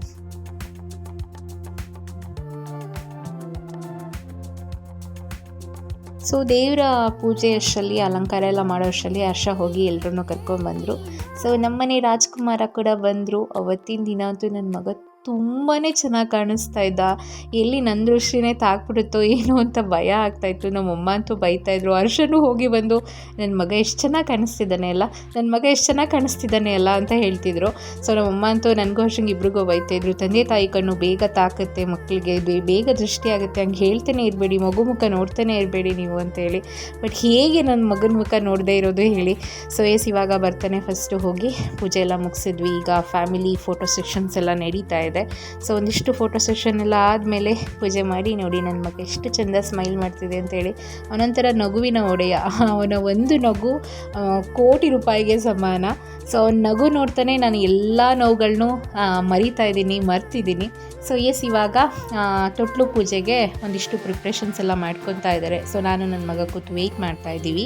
ಸೊ ದೇವರ ಪೂಜೆ ಅಷ್ಟರಲ್ಲಿ, ಅಲಂಕಾರ ಎಲ್ಲ ಮಾಡೋ ಅಷ್ಟರಲ್ಲಿ ಹರ್ಷ ಹೋಗಿ ಎಲ್ಲರನ್ನೂ ಕರ್ಕೊಂಡ್ಬಂದರು. ಸೊ ನಮ್ಮನೆ ರಾಜ್ಕುಮಾರ ಕೂಡ ಬಂದರು. ಅವತ್ತಿನ ದಿನ ಅಂತೂ ನನ್ನ ಮಗ ತುಂಬಾ ಚೆನ್ನಾಗಿ ಕಾಣಿಸ್ತಾ ಇದ್ದ. ಎಲ್ಲಿ ನನ್ನ ದೃಷ್ಟಿನೇ ತಾಕ್ಬಿಡುತ್ತೋ ಏನೋ ಅಂತ ಭಯ ಆಗ್ತಾಯಿತ್ತು ನಮ್ಮಮ್ಮ ಅಂತೂ ಬೈತಾಯಿದ್ರು ಅರ್ಷನು ಹೋಗಿ ಬಂದು ನನ್ನ ಮಗ ಎಷ್ಟು ಚೆನ್ನಾಗಿ ಕಾಣಿಸ್ತಿದ್ದಾನೆ ಅಲ್ಲ? ನನ್ನ ಮಗ ಎಷ್ಟು ಚೆನ್ನಾಗಿ ಕಾಣಿಸ್ತಿದ್ದಾನೆ ಅಲ್ಲ? ಅಂತ ಹೇಳ್ತಿದ್ರು. ಸೊ ನಮ್ಮಮ್ಮ ಅಂತೂ ನನಗೂ ಹರ್ಷಂಗೆ ಇಬ್ರಿಗೂ ಬೈತಾಯಿದ್ರು ತಂದೆ ತಾಯಿ ಕಣ್ಣು ಬೇಗ ತಾಕತ್ತೆ ಮಕ್ಕಳಿಗೆ ಬೇಗ ದೃಷ್ಟಿ ಆಗುತ್ತೆ. ಹಂಗೆ ಹೇಳ್ತಾನೆ ಇರಬೇಡಿ. ಮಗು ಮುಖ ನೋಡ್ತಾನೆ ಇರಬೇಡಿ ನೀವು ಅಂತೇಳಿ ಬಟ್ ಹೇಗೆ ನನ್ನ ಮಗನ ಮುಖ ನೋಡದೇ ಇರೋದು ಹೇಳಿ. ಸೊ, ಎಸ್, ಇವಾಗ ಬರ್ತಾನೆ. ಫಸ್ಟು ಹೋಗಿ ಪೂಜೆ ಎಲ್ಲ ಮುಗಿಸಿದ್ವಿ. ಈಗ ಫ್ಯಾಮಿಲಿ ಫೋಟೋ ಸೆಕ್ಷನ್ಸ್ ಎಲ್ಲ ನಡೀತಾ ಇದೆ. ಸೊ ಒಂದಿಷ್ಟು ಫೋಟೋ ಸೆಷನ್ ಎಲ್ಲ ಆದಮೇಲೆ ಪೂಜೆ ಮಾಡಿ ನೋಡಿ ನನ್ನ ಮಗ ಎಷ್ಟು ಚೆಂದ ಸ್ಮೈಲ್ ಮಾಡ್ತಿದೆ ಅಂತೇಳಿ ಅವನೊಂಥರ ನಗುವಿನ ಒಡೆಯ. ಅವನ ಒಂದು ನಗು ಕೋಟಿ ರೂಪಾಯಿಗೆ ಸಮಾನ. ಸೊ ಅವ್ನ ನಗು ನೋಡ್ತಾನೆ ನಾನು ಎಲ್ಲ ನೋವುಗಳನ್ನು ಮರಿತಾ ಇದ್ದೀನಿ, ಮರ್ತಿದ್ದೀನಿ. ಸೊ ಎಸ್ ಇವಾಗ ತೊಟ್ಲು ಪೂಜೆಗೆ ಒಂದಿಷ್ಟು ಪ್ರಿಪ್ರೇಷನ್ಸ್ ಎಲ್ಲ ಮಾಡ್ಕೊತಾ ಇದ್ದಾರೆ. ಸೊ ನಾನು ನನ್ನ ಮಗ ಕೂತು ವೆಯ್ಟ್ ಮಾಡ್ತಾ ಇದ್ದೀವಿ.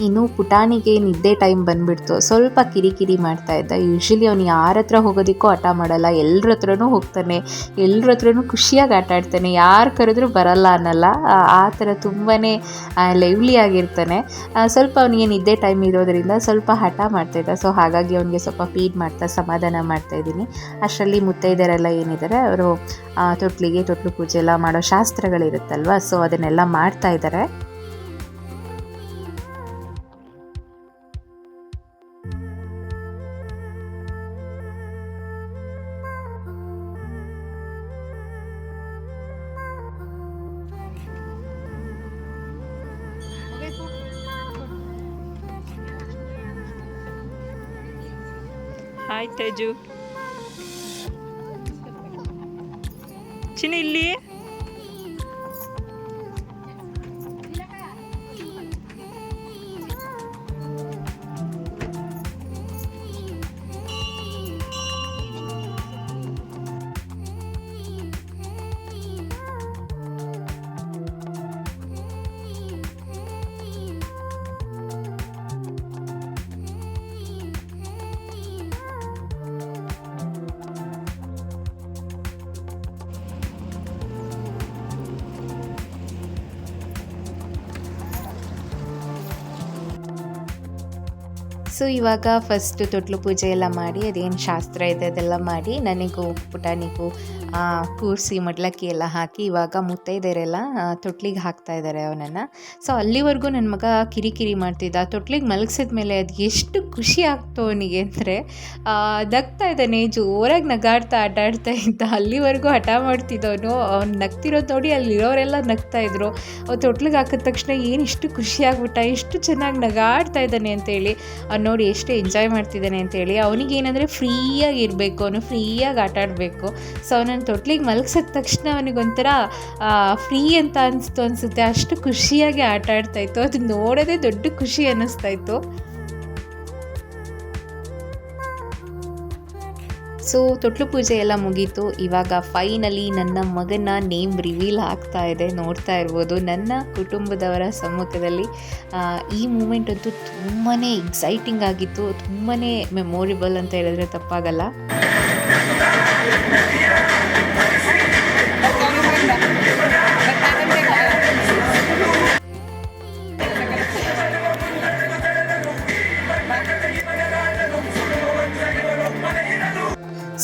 ಇನ್ನು ಪುಟಾಣಿಗೆ ನಿದ್ದೆ ಟೈಮ್ ಬಂದ್ಬಿಡ್ತು. ಸ್ವಲ್ಪ ಕಿರಿಕಿರಿ ಮಾಡ್ತಾ ಇದ್ದ. ಯೂಶ್ವಲಿ ಅವ್ನು ಯಾರ ಹತ್ರ ಹೋಗೋದಕ್ಕೂ ಹಠ ಮಾಡಲ್ಲ. ಎಲ್ಲರ ಹತ್ರನೂ ಹೋಗ್ತಾನೆ. ಎಲ್ಲರ ಹತ್ರನೂ ಖುಷಿಯಾಗಿ ಆಟ ಆಡ್ತಾನೆ. ಯಾರು ಕರೆದ್ರೂ ಬರಲ್ಲ ಅನ್ನಲ್ಲ. ಆ- ಥರ ತುಂಬಾ ಲೈವ್ಲಿ ಆಗಿರ್ತಾನೆ. ಸ್ವಲ್ಪ ಅವನಿಗೆ ನಿದ್ದೆ ಟೈಮ್ ಇರೋದರಿಂದ ಸ್ವಲ್ಪ ಹಠ ಮಾಡ್ತಾಯಿದ್ದ ಸೊ ಹಾಗಾಗಿ ಅವನಿಗೆ ಸ್ವಲ್ಪ ಫೀಡ್ ಮಾಡ್ತಾ, ಸಮಾಧಾನ ಮಾಡ್ತಾ ಇದ್ದೀನಿ. ಅಷ್ಟರಲ್ಲಿ ಮುತ್ತೈದರೆಲ್ಲ ಏನಿದ್ದಾರೆ ಅವರು ತೊಟ್ಲಿಗೆ ತೊಟ್ಲು ಪೂಜೆ ಎಲ್ಲ ಮಾಡೋ ಶಾಸ್ತ್ರಗಳಿರುತ್ತಲ್ವ? ಸೊ ಅದನ್ನೆಲ್ಲ ಮಾಡ್ತಾ ಇದ್ದಾರೆ ಹಾಯ್ ತೇಜು ಚಿನ್ನ ಇಲ್ಲಿ ಸೊ ಇವಾಗ ಫಸ್ಟ್ ತೊಟ್ಲು ಪೂಜೆ ಎಲ್ಲ ಮಾಡಿ, ಅದೇನು ಶಾಸ್ತ್ರ ಇದೆ ಅದೆಲ್ಲ ಮಾಡಿ, ನನಗೂ ಪುಟಾಣಿಗೂ ಕೂರಿಸಿ ಮಡ್ಲಕ್ಕಿ ಎಲ್ಲ ಹಾಕಿ ಇವಾಗ ಮುತ್ತೈದೆಯರೆಲ್ಲ ತೊಟ್ಲಿಗೆ ಹಾಕ್ತಾ ಇದ್ದಾರೆ ಅವನನ್ನು. ಸೊ ಅಲ್ಲಿವರೆಗೂ ನನ್ನ ಮಗ ಕಿರಿಕಿರಿ ಮಾಡ್ತಿದ್ದ. ತೊಟ್ಲಿಗೆ ಮಲಗಿಸಿದ ಮೇಲೆ ಅದು ಎಷ್ಟು ಖುಷಿ ಆಗ್ತು ಅವನಿಗೆ ಅಂದರೆ ನಗ್ತಾ ಇದ್ದಾನೆ, ಜೋರಾಗಿ ನಗಾಡ್ತಾ ಆಟಾಡ್ತಾ ಇದ್ದ. ಅಲ್ಲಿವರೆಗೂ ಹಠ ಮಾಡ್ತಿದ್ದವನು. ಅವ್ನು ನಗ್ತಿರೋದು ನೋಡಿ ಅಲ್ಲಿರೋರೆಲ್ಲ ನಗ್ತಾ ಇದ್ರು. ಅವ್ನು ತೊಟ್ಲಿಗೆ ಹಾಕಿದ ತಕ್ಷಣ ಏನು ಇಷ್ಟು ಖುಷಿಯಾಗ್ಬಿಟ್ಟ ಎಷ್ಟು ಚೆನ್ನಾಗಿ ನಗಾಡ್ತಾ ಇದ್ದಾನೆ ಅಂತೇಳಿ. ಅವ್ನು ನೋಡಿ ಎಷ್ಟು ಎಂಜಾಯ್ ಮಾಡ್ತಿದ್ದಾನೆ ಅಂತೇಳಿ ಅವನಿಗೆ ಏನಂದರೆ ಫ್ರೀಯಾಗಿ ಇರಬೇಕು, ಅವನು ಫ್ರೀಯಾಗಿ ಆಟ ಆಡಬೇಕು. ಸೊ ಅವನನ್ನು ತೊಟ್ಲಿಗೆ ಮಲಗಿಸಿದ ತಕ್ಷಣ ಅವನಿಗೊಂಥರ ಫ್ರೀ ಅಂತ ಅನಿಸ್ತು ಅನಿಸುತ್ತೆ. ಅಷ್ಟು ಖುಷಿಯಾಗಿ ಆಟ ಆಡ್ತಾಯಿತ್ತು ಅದು ನೋಡೋದೇ ದೊಡ್ಡ ಖುಷಿ ಅನ್ನಿಸ್ತಾ ಸೊ ತೊಟ್ಲು ಪೂಜೆ ಎಲ್ಲ ಮುಗೀತು. ಇವಾಗ ಫೈನಲಿ ನನ್ನ ಮಗನ ನೇಮ್ ರಿವೀಲ್ ಆಗ್ತಾ ಇದೆ. ನೋಡ್ತಾ ಇರ್ಬೋದು. ನನ್ನ ಕುಟುಂಬದವರ ಸಮ್ಮುಖದಲ್ಲಿ ಈ ಮೂಮೆಂಟ್ ಅಂತೂ ತುಂಬಾ ಎಕ್ಸೈಟಿಂಗ್ ಆಗಿತ್ತು. ತುಂಬಾ ಮೆಮೊರಿಬಲ್ ಅಂತ ಹೇಳಿದ್ರೆ ತಪ್ಪಾಗಲ್ಲ.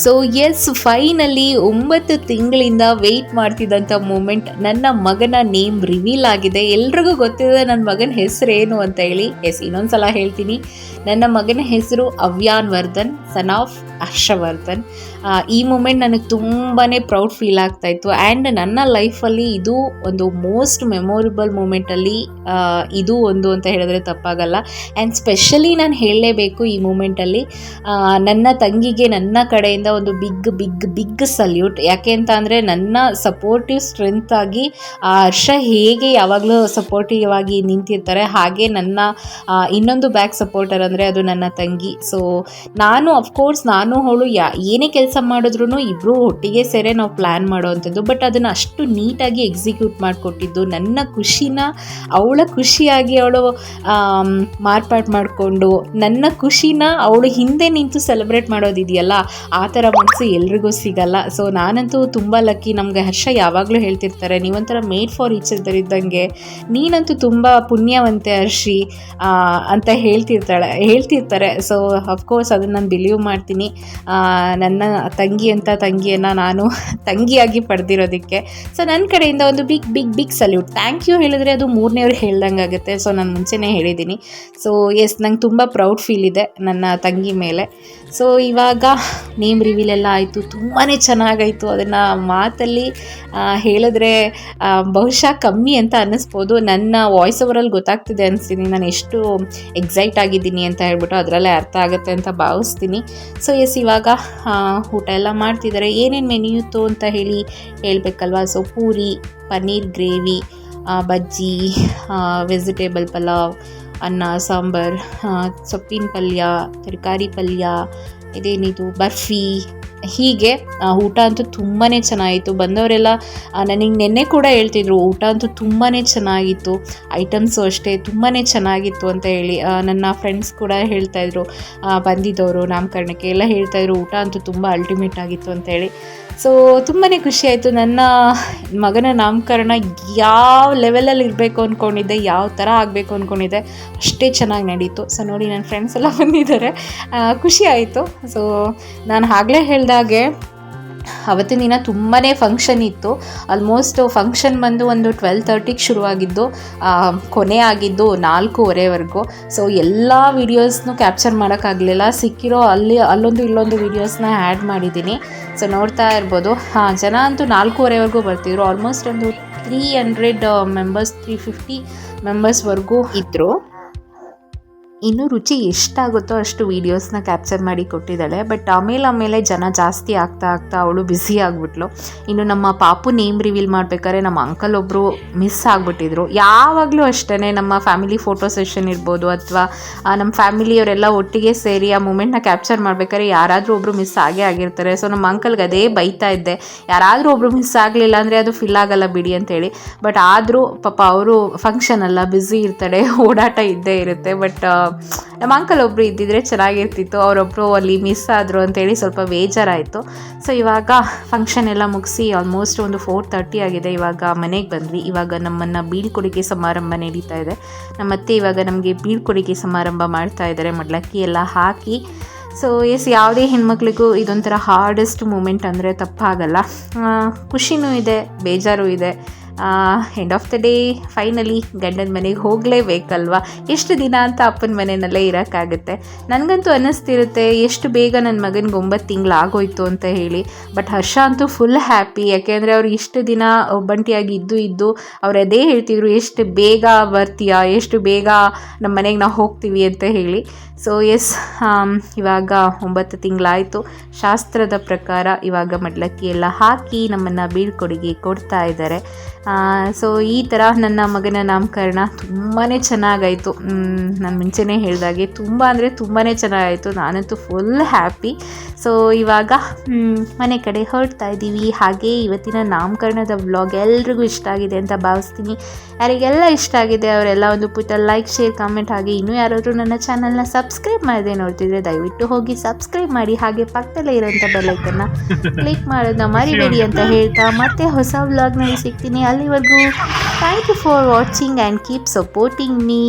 ಸೊ ಎಸ್ ಫೈನಲಿ ಒಂಬತ್ತು ತಿಂಗಳಿಂದ ವೆಯ್ಟ್ ಮಾಡ್ತಿದ್ದಂಥ ಮೂಮೆಂಟ್ ನನ್ನ ಮಗನ ನೇಮ್ ರಿವೀಲ್ ಆಗಿದೆ. ಎಲ್ರಿಗೂ ಗೊತ್ತಿದೆ ನನ್ನ ಮಗನ ಹೆಸರು ಏನು ಅಂತ ಹೇಳಿ. ಎಸ್ ಇನ್ನೊಂದ್ಸಲ ಹೇಳ್ತೀನಿ. ನನ್ನ ಮಗನ ಹೆಸರು ಅವ್ಯಾನ್ ವರ್ಧನ್ ಸನ್ ಆಫ್ ಹರ್ಷವರ್ಧನ್. ಈ ಮೂಮೆಂಟ್ ನನಗೆ ತುಂಬಾ ಪ್ರೌಡ್ ಫೀಲ್ ಆಗ್ತಾ ಇತ್ತು. ಆ್ಯಂಡ್ ನನ್ನ ಲೈಫಲ್ಲಿ ಇದು ಒಂದು ಮೋಸ್ಟ್ ಮೆಮೊರಬಲ್ ಮೂಮೆಂಟಲ್ಲಿ ಇದು ಒಂದು ಅಂತ ಹೇಳಿದ್ರೆ ತಪ್ಪಾಗಲ್ಲ. ಆ್ಯಂಡ್ ಸ್ಪೆಷಲಿ ನಾನು ಹೇಳಲೇಬೇಕು ಈ ಮೂಮೆಂಟಲ್ಲಿ ನನ್ನ ತಂಗಿಗೆ ನನ್ನ ಕಡೆಯಿಂದ ಒಂದು ಬಿಗ್ ಬಿಗ್ ಬಿಗ್ ಸಲ್ಯೂಟ್ ಯಾಕೆ ಅಂತ ಅಂದರೆ ನನ್ನ ಸಪೋರ್ಟಿವ್ ಸ್ಟ್ರೆಂತ್ ಆಗಿ ಆ ಹರ್ಷ ಹೇಗೆ ಯಾವಾಗಲೂ ಸಪೋರ್ಟಿವ್ ಆಗಿ ನಿಂತಿರ್ತಾರೆ, ಹಾಗೆ ನನ್ನ ಇನ್ನೊಂದು ಬ್ಯಾಕ್ ಸಪೋರ್ಟರ್ ಅಂದರೆ ಅದು ನನ್ನ ತಂಗಿ. ಸೊ ನಾನು ಅಫ್ಕೋರ್ಸ್ ನಾನು ಅವಳು ಯಾ, ಏನೇ ಕೆಲಸ ಮಾಡಿದ್ರು ಇಬ್ಬರು ಒಟ್ಟಿಗೆ ಸೇರೆ ನಾವು ಪ್ಲ್ಯಾನ್ ಮಾಡೋವಂಥದ್ದು. ಬಟ್ ಅದನ್ನು ಅಷ್ಟು ನೀಟಾಗಿ ಎಕ್ಸಿಕ್ಯೂಟ್ ಮಾಡಿಕೊಟ್ಟಿದ್ದು. ನನ್ನ ಖುಷಿನ, ಅವಳ ಖುಷಿಯಾಗಿ ಅವಳು ಮಾರ್ಪಾಟ್ ಮಾಡಿಕೊಂಡು, ನನ್ನ ಖುಷಿನ ಅವಳು ಹಿಂದೆ ನಿಂತು ಸೆಲೆಬ್ರೇಟ್ ಮಾಡೋದಿದೆಯಲ್ಲ, ಆ ಥರ ಮನಸ್ಸು ಎಲ್ರಿಗೂ ಸಿಗಲ್ಲ. ಸೊ ನಾನಂತೂ ತುಂಬ ಲಕ್ಕಿ ನಮಗೆ ಹರ್ಷ ಯಾವಾಗಲೂ ಹೇಳ್ತಿರ್ತಾರೆ, ನೀವೊಂಥರ ಮೇಡ್ ಫಾರ್ ಈಚ್ ಇದ್ದಂಗೆ. ನೀನಂತೂ ತುಂಬ ಪುಣ್ಯವಂತೆ ಹರ್ಷಿ ಅಂತ ಹೇಳ್ತಿರ್ತಾಳೆ, ಹೇಳ್ತಿರ್ತಾರೆ. ಸೊ ಅಫ್ಕೋರ್ಸ್ ಅದನ್ನು ನಾನು ಬಿಲೀವ್ ಮಾಡ್ತೀನಿ. ನನ್ನ ತಂಗಿ ಅಂತ ತಂಗಿಯನ್ನು ನಾನು ತಂಗಿಯಾಗಿ ಪಡೆದಿರೋದಕ್ಕೆ. ಸೊ ನನ್ನ ಕಡೆಯಿಂದ ಒಂದು big big big salute thank you ಹೇಳಿದ್ರೆ ಅದು ಮೂರನೇವ್ರು ಹೇಳ್ದಂಗೆ ಆಗುತ್ತೆ. ಸೊ ನಾನು ಮುಂಚೆನೇ ಹೇಳಿದ್ದೀನಿ. ಸೊ ಎಸ್ ನಂಗೆ ತುಂಬ ಪ್ರೌಡ್ ಫೀಲ್ ಇದೆ ನನ್ನ ತಂಗಿ ಮೇಲೆ. ಸೊ ಇವಾಗ ನೇಮ್ ರಿವೀಲ್ ಎಲ್ಲ ಆಯಿತು. ತುಂಬಾ ಚೆನ್ನಾಗಾಯಿತು. ಅದನ್ನು ಮಾತಲ್ಲಿ ಹೇಳಿದ್ರೆ ಬಹುಶಃ ಕಮ್ಮಿ ಅಂತ ಅನ್ನಿಸ್ಬೋದು. ನನ್ನ ವಾಯ್ಸ್ ಓವರಲ್ಲಿ ಗೊತ್ತಾಗ್ತಿದೆ ಅನಿಸ್ತೀನಿ. ನಾನು ಎಷ್ಟು ಎಕ್ಸೈಟ್ ಆಗಿದ್ದೀನಿ ಅಂತ ಹೇಳ್ಬಿಟ್ಟು ಅದರಲ್ಲೇ ಅರ್ಥ ಆಗುತ್ತೆ ಅಂತ ಭಾವಿಸ್ತೀನಿ. ಸೊ ಎಸ್ ಇವಾಗ ಊಟ ಎಲ್ಲ ಮಾಡ್ತಿದ್ದಾರೆ. ಏನೇನು ಮೆನ್ಯೂ ಇತ್ತು ಅಂತ ಹೇಳಿ ಹೇಳಬೇಕಲ್ವಾ? So puri, paneer gravy bajji vegetable pulao, ಅನ್ನ, ಸಾಂಬಾರು ಸೊಪ್ಪಿನ ಪಲ್ಯ, ತರಕಾರಿ ಪಲ್ಯ, ಇದೇನಿದು, ಬರ್ಫಿ ಹೀಗೆ ಊಟ ಅಂತೂ ತುಂಬಾ ಚೆನ್ನಾಗಿತ್ತು. ಬಂದವರೆಲ್ಲ ನನಗೆ ನಿನ್ನೆ ಕೂಡ ಹೇಳ್ತಿದ್ರು, ಊಟ ಅಂತೂ ತುಂಬಾ ಚೆನ್ನಾಗಿತ್ತು, ಐಟಮ್ಸು ಅಷ್ಟೇ ತುಂಬಾ ಚೆನ್ನಾಗಿತ್ತು ಅಂತ ಹೇಳಿ. ನನ್ನ ಫ್ರೆಂಡ್ಸ್ ಕೂಡ ಹೇಳ್ತಾಯಿದ್ರು ಬಂದಿದ್ದವರು, ನಾಮಕರಣಕ್ಕೆ ಎಲ್ಲ ಹೇಳ್ತಾಯಿದ್ರು ಊಟ ಅಂತೂ ತುಂಬ ಅಲ್ಟಿಮೇಟ್ ಆಗಿತ್ತು ಅಂತ ಹೇಳಿ. ಸೊ ತುಂಬಾ ಆಯಿತು. ನನ್ನ ಮಗನ ನಾಮಕರಣ ಯಾವ ಲೆವೆಲಲ್ಲಿ ಇರಬೇಕು ಅಂದ್ಕೊಂಡಿದ್ದೆ ಯಾವ ಥರ ಆಗಬೇಕು ಅಂದ್ಕೊಂಡಿದ್ದೆ ಅಷ್ಟೇ ಚೆನ್ನಾಗಿ ನಡೀತು. ಸೊ ನೋಡಿ ನನ್ನ ಫ್ರೆಂಡ್ಸ್ ಎಲ್ಲ ಬಂದಿದ್ದಾರೆ. ಖುಷಿ ಆಯಿತು. ಸೊ ನಾನು ಆಗಲೇ ಹೇಳ್ದಾಗೆ ಅವತ್ತಿನ ದಿನ ತುಂಬಾ ಫಂಕ್ಷನ್ ಇತ್ತು. ಆಲ್ಮೋಸ್ಟ್ ಫಂಕ್ಷನ್ ಬಂದು ಒಂದು ಟ್ವೆಲ್ ತರ್ಟಿಗೆ ಶುರುವಾಗಿದ್ದು ಕೊನೆ ಆಗಿದ್ದು ನಾಲ್ಕೂವರೆವರೆಗೂ. ಸೊ ಎಲ್ಲ ವೀಡಿಯೋಸ್ನು ಕ್ಯಾಪ್ಚರ್ ಮಾಡೋಕ್ಕಾಗಲಿಲ್ಲ. ಸಿಕ್ಕಿರೋ ಅಲ್ಲಿ, ಅಲ್ಲೊಂದು ಇಲ್ಲೊಂದು ವೀಡಿಯೋಸ್ನ ಆ್ಯಡ್ ಮಾಡಿದ್ದೀನಿ. ಸೊ ನೋಡ್ತಾ ಇರ್ಬೋದು. ಹಾಂ, ಜನ ಅಂತೂ ನಾಲ್ಕೂವರೆವರೆಗೂ ಬರ್ತಿದ್ರು. ಆಲ್ಮೋಸ್ಟ್ ಒಂದು three hundred members three fifty ಮೆಂಬರ್ಸ್ವರೆಗೂ ಇದ್ದರು ಇನ್ನು ರುಚಿ ಎಷ್ಟಾಗುತ್ತೋ ಅಷ್ಟು ವೀಡಿಯೋಸ್ನ ಕ್ಯಾಪ್ಚರ್ ಮಾಡಿ ಕೊಟ್ಟಿದ್ದಾಳೆ. ಬಟ್ ಆಮೇಲೆ ಆಮೇಲೆ ಜನ ಜಾಸ್ತಿ ಆಗ್ತಾ ಆಗ್ತಾ ಅವಳು ಬ್ಯುಸಿ ಆಗಿಬಿಟ್ಲು. ಇನ್ನು ನಮ್ಮ ಪಾಪು ನೇಮ್ ರಿವೀಲ್ ಮಾಡ್ಬೇಕಾದ್ರೆ ನಮ್ಮ ಅಂಕಲ್ ಒಬ್ಬರು ಮಿಸ್ ಆಗಿಬಿಟ್ಟಿದ್ರು. ಯಾವಾಗಲೂ ಅಷ್ಟೇ ನಮ್ಮ ಫ್ಯಾಮಿಲಿ ಫೋಟೋ ಸೆಷನ್ ಇರ್ಬೋದು ಅಥವಾ ನಮ್ಮ ಫ್ಯಾಮಿಲಿಯವರೆಲ್ಲ ಒಟ್ಟಿಗೆ ಸೇರಿ ಆ ಮೂಮೆಂಟ್ನ ಕ್ಯಾಪ್ಚರ್ ಮಾಡ್ಬೇಕಾದ್ರೆ ಯಾರಾದರೂ ಒಬ್ಬರು ಮಿಸ್ ಆಗೇ ಆಗಿರ್ತಾರೆ. ಸೊ ನಮ್ಮ ಅಂಕಲ್ಗೆ ಅದೇ ಬೈತಾ ಇದ್ದೆ. ಯಾರಾದರೂ ಒಬ್ಬರು ಮಿಸ್ ಆಗಲಿಲ್ಲ ಅಂದರೆ ಅದು ಫಿಲ್ ಆಗಲ್ಲ ಬಿಡಿ ಅಂತೇಳಿ ಬಟ್ ಆದರೂ ಪಾಪ ಅವರು ಫಂಕ್ಷನ್ ಅಲ್ಲ ಬ್ಯುಸಿ ಇರ್ತಾರೆ, <laughs> ಓಡಾಟ ಇದ್ದೇ ಇರುತ್ತೆ. ಬಟ್ ನಮ್ಮ ಅಂಕಲ್ ಒಬ್ಬರು ಇದ್ದಿದ್ರೆ ಚೆನ್ನಾಗಿರ್ತಿತ್ತು. ಅವರೊಬ್ಬರು ಅಲ್ಲಿ ಮಿಸ್ ಆದರು ಅಂತೇಳಿ ಸ್ವಲ್ಪ ಬೇಜಾರಾಯಿತು. ಸೊ ಇವಾಗ ಫಂಕ್ಷನ್ ಎಲ್ಲ ಮುಗಿಸಿ ಆಲ್ಮೋಸ್ಟ್ ಒಂದು ಫೋರ್ ತರ್ಟಿ ಆಗಿದೆ. ಇವಾಗ ಮನೆಗೆ ಬಂದ್ವಿ. ಇವಾಗ ನಮ್ಮನ್ನು ಬೀಳ್ಕೊಡುಗೆ ಸಮಾರಂಭ ನಡೀತಾ ಇದೆ. ನಮ್ಮತ್ತೆ ಇವಾಗ ನಮಗೆ ಬೀಳ್ಕೊಡುಗೆ ಸಮಾರಂಭ ಮಾಡ್ತಾ ಇದ್ದಾರೆ ಮಡ್ಲಕ್ಕಿ ಎಲ್ಲ ಹಾಕಿ. ಸೊ ಎಸ್ ಯಾವುದೇ ಹೆಣ್ಮಕ್ಳಿಗೂ ಇದೊಂಥರ ಹಾರ್ಡೆಸ್ಟ್ ಮೂಮೆಂಟ್ ಅಂದರೆ ತಪ್ಪಾಗಲ್ಲ. ಖುಷಿನೂ ಇದೆ, ಬೇಜಾರು ಇದೆ. End of the day finally ಗಂಡನ ಮನೆಗೆ ಹೋಗಲೇಬೇಕಲ್ವ? ಎಷ್ಟು ದಿನ ಅಂತ ಅಪ್ಪನ ಮನೆಯಲ್ಲೇ ಇರೋಕ್ಕಾಗುತ್ತೆ. ನನಗಂತೂ ಅನ್ನಿಸ್ತಿರುತ್ತೆ, ಎಷ್ಟು ಬೇಗ ನನ್ನ ಮಗನಿಗೆ ಒಂಬತ್ತು ತಿಂಗಳು ಆಗೋಯ್ತು ಅಂತ ಹೇಳಿ. ಬಟ್ ಹರ್ಷ ಅಂತೂ ಫುಲ್ ಹ್ಯಾಪಿ ಯಾಕೆಂದರೆ ಅವ್ರು ಇಷ್ಟು ದಿನ ಒಬ್ಬಂಟಿಯಾಗಿ ಇದ್ದು ಇದ್ದು ಅವ್ರು ಅದೇ ಹೇಳ್ತಿದ್ರು, ಎಷ್ಟು ಬೇಗ ಬರ್ತೀಯಾ? ಎಷ್ಟು ಬೇಗ ನಮ್ಮ ಮನೆಗೆ ನಾವು ಹೋಗ್ತೀವಿ ಅಂತ ಹೇಳಿ. ಸೊ ಎಸ್ ಇವಾಗ ಒಂಬತ್ತು ತಿಂಗಳಾಯಿತು. ಶಾಸ್ತ್ರದ ಪ್ರಕಾರ ಇವಾಗ ಮಡ್ಲಕ್ಕಿ ಎಲ್ಲ ಹಾಕಿ ನಮ್ಮನ್ನು ಬೀಳ್ಕೊಡುಗೆ ಕೊಡ್ತಾ ಇದ್ದಾರೆ. ಸೊ ಈ ಥರ ನನ್ನ ಮಗನ ನಾಮಕರಣ ತುಂಬಾ ಚೆನ್ನಾಗಾಯಿತು. ನಾನು ಮುಂಚೆನೇ ಹೇಳಿದಾಗೆ ತುಂಬ ಅಂದರೆ ತುಂಬಾ ಚೆನ್ನಾಗಾಯಿತು. ನಾನಂತೂ ಫುಲ್ ಹ್ಯಾಪಿ ಸೊ ಇವಾಗ ಮನೆ ಕಡೆ ಹೊರಡ್ತಾ ಇದ್ದೀವಿ. ಹಾಗೆ ಇವತ್ತಿನ ನಾಮಕರಣದ ವ್ಲಾಗ್ ಎಲ್ರಿಗೂ ಇಷ್ಟ ಆಗಿದೆ ಅಂತ ಭಾವಿಸ್ತೀನಿ. ಯಾರಿಗೆಲ್ಲ ಇಷ್ಟ ಆಗಿದೆ ಅವರೆಲ್ಲ ಒಂದು ಪುಟ್ಟ ಲೈಕ್ ಶೇರ್ ಕಾಮೆಂಟ್ ಹಾಗೆ ಇನ್ನೂ ಯಾರಾದರೂ ನನ್ನ ಚಾನಲ್ನ ಸಬ್ಸ್ಕ್ರೈಬ್ ಮಾಡದೆ ನೋಡ್ತಿದ್ರೆ ದಯವಿಟ್ಟು ಹೋಗಿ ಸಬ್ಸ್ಕ್ರೈಬ್ ಮಾಡಿ ಹಾಗೆ ಪಕ್ಕದಲ್ಲೇ ಇರೋಂಥ ಬೆಲ್ಲೈಕನ್ನ ಕ್ಲಿಕ್ ಮಾಡೋದನ್ನ ಮರಿಬೇಡಿ ಅಂತ ಹೇಳ್ತಾ ಮತ್ತೆ ಹೊಸ ವ್ಲಾಗ್ನಲ್ಲಿ ಸಿಗ್ತೀನಿ. ಅಲ್ಲಿವರೆಗೂ thank you for watching and keep supporting me